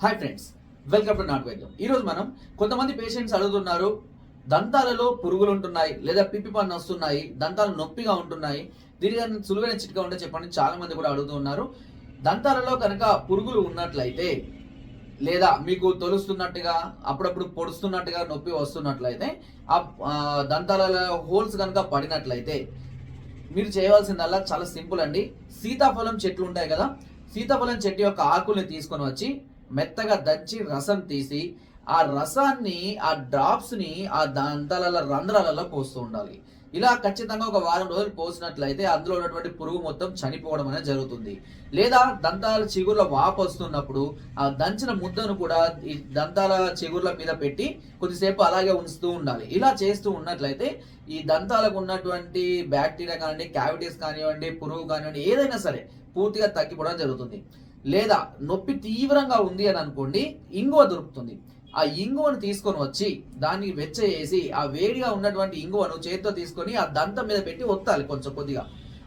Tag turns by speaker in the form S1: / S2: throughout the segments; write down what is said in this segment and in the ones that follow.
S1: Hi friends welcome to నాట్ వైద్యం ఈరోజు మనం కొంతమంది పేషెంట్స్ అడుగుతున్నారు దంతాలలో పురుగులు ఉంటున్నాయి లేదా పిప్పి పన్ను వస్తున్నాయి దంతాలు నొప్పిగా ఉంటున్నాయి దీనికన్నా సులువైన చిట్కా ఉంటే చెప్పండి చాలా మంది కూడా అడుగుతూ ఉన్నారు దంతాలలో కనుక పురుగులు ఉన్నట్లయితే లేదా మీకు తొలుస్తున్నట్టుగా అప్పుడప్పుడు పొడుస్తున్నట్టుగా నొప్పి వస్తున్నట్లయితే ఆ ఆ, దంతాలలో హోల్స్ కనుక పడినట్లయితే మీరు చేయవలసిందల్లా చాలా సింపుల్ అండి. సీతాఫలం చెట్లు ఉంటాయి కదా సీతాఫలం చెట్టు యొక్క ఆకుల్ని తీసుకొని వచ్చి మెత్తగా దంచి రసం తీసి ఆ రసాన్ని ఆ డ్రాప్స్ని ఆ దంతాల రంధ్రాలలో పోస్తూ ఉండాలి. ఇలా ఖచ్చితంగా ఒక వారం రోజులు పోసినట్లయితే అందులో ఉన్నటువంటి పురుగు మొత్తం చనిపోవడం అనేది జరుగుతుంది. లేదా దంతాల చిగుర్ల వాపు వస్తున్నప్పుడు ఆ దంచిన ముద్దను కూడా ఈ దంతాల చిగుర్ల మీద పెట్టి కొద్దిసేపు అలాగే ఉంచుతూ ఉండాలి. ఇలా చేస్తూ ఉన్నట్లయితే ఈ దంతాలకు ఉన్నటువంటి బ్యాక్టీరియా కానివ్వండి క్యావిటీస్ కానివ్వండి పురుగు కానివ్వండి ఏదైనా సరే పూర్తిగా తగ్గిపోవడం జరుగుతుంది. లేదా నొప్పి తీవ్రంగా ఉంది అని అనుకోండి ఇంగువ దొరుకుతుంది. ఆ ఇంగువను తీసుకొని వచ్చి దాన్ని వెచ్చ చేసి ఆ వేడిగా ఉన్నటువంటి ఇంగువను చేతితో తీసుకొని ఆ దంతం మీద పెట్టి ఒత్తాలి కొంచెం కొద్దిగా.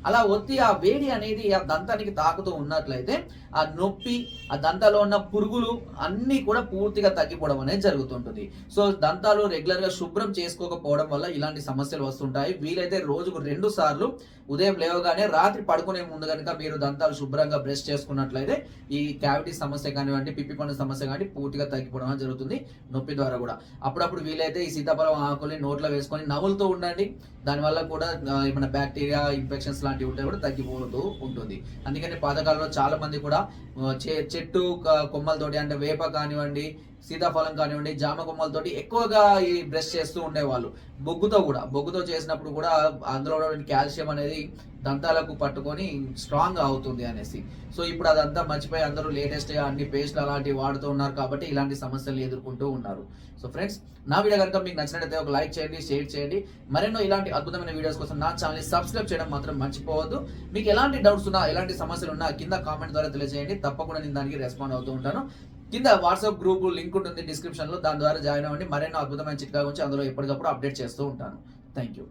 S1: అలా ఒత్తి ఆ వేడి అనేది ఆ దంతానికి తాకుతూ ఉన్నట్లయితే ఆ నొప్పి ఆ దంతాలో ఉన్న పురుగులు అన్నీ కూడా పూర్తిగా తగ్గిపోవడం అనేది జరుగుతుంటుంది. సో దంతాలు రెగ్యులర్గా శుభ్రం చేసుకోకపోవడం వల్ల ఇలాంటి సమస్యలు వస్తుంటాయి. వీలైతే రోజుకు రెండు సార్లు ఉదయం లేవగానే రాత్రి పడుకునే ముందు కనుక మీరు దంతాలు శుభ్రంగా బ్రష్ చేసుకున్నట్లయితే ఈ క్యావిటీ సమస్య కానివ్వండి పిప్పి పండు సమస్య కానీ పూర్తిగా తగ్గిపోవడం అనేది జరుగుతుంది నొప్పి ద్వారా కూడా. అప్పుడప్పుడు వీలైతే ఈ సీతాఫలం ఆకుల్ని నోట్లో వేసుకొని నవ్వులతో ఉండండి. దానివల్ల కూడా ఏమైనా బ్యాక్టీరియా ఇన్ఫెక్షన్స్ లాంటివి ఉంటే కూడా తగ్గిపోతూ ఉంటుంది. అందుకని పాతకాలంలో చాలా మంది కూడా చె- చెట్టు కొమ్మలతోటి అంటే వేప కానివ్వండి సీతాఫలం కానివ్వండి జామ కొమ్మలతోటి ఎక్కువగా ఈ బ్రష్ చేస్తూ ఉండేవాళ్ళు. బొగ్గుతో కూడా బొగ్గుతో చేసినప్పుడు కూడా అందులో కాల్షియం అనేది దంతాలకు పట్టుకొని స్ట్రాంగ్ అవుతుంది అనేసి. సో ఇప్పుడు అదంతా మర్చిపోయి అందరూ లేటెస్ట్గా అన్ని పేస్ట్లు అలాంటివి వాడుతూ ఉన్నారు కాబట్టి ఇలాంటి సమస్యలు ఎదుర్కొంటూ ఉన్నారు. సో ఫ్రెండ్స్ నా వీడియో కనుక మీకు నచ్చినట్లయితే ఒక లైక్ చేయండి షేర్ చేయండి. మరెన్నో ఇలాంటి అద్భుతమైన వీడియోస్ కోసం నా ఛానల్ని సబ్స్క్రైబ్ చేయడం మాత్రం మర్చిపోవద్దు మీకు ఎలాంటి డౌట్స్ ఉన్నా ఎలాంటి సమస్యలు ఉన్నా కింద కామెంట్ ద్వారా తెలియజేయండి. తప్పకుండా నేను దానికి రెస్పాండ్ అవుతూ ఉంటాను. కింద వాట్సాప్ గ్రూప్ లింక్ ఉంటుంది డిస్క్రిప్షన్లో దాని ద్వారా జాయిన్ అవ్వండి. మరెన్నో అద్భుతమైన చిట్కా గురించి అందులో ఎప్పటికప్పుడు అప్డేట్ చేస్తూ ఉంటాను. Thank you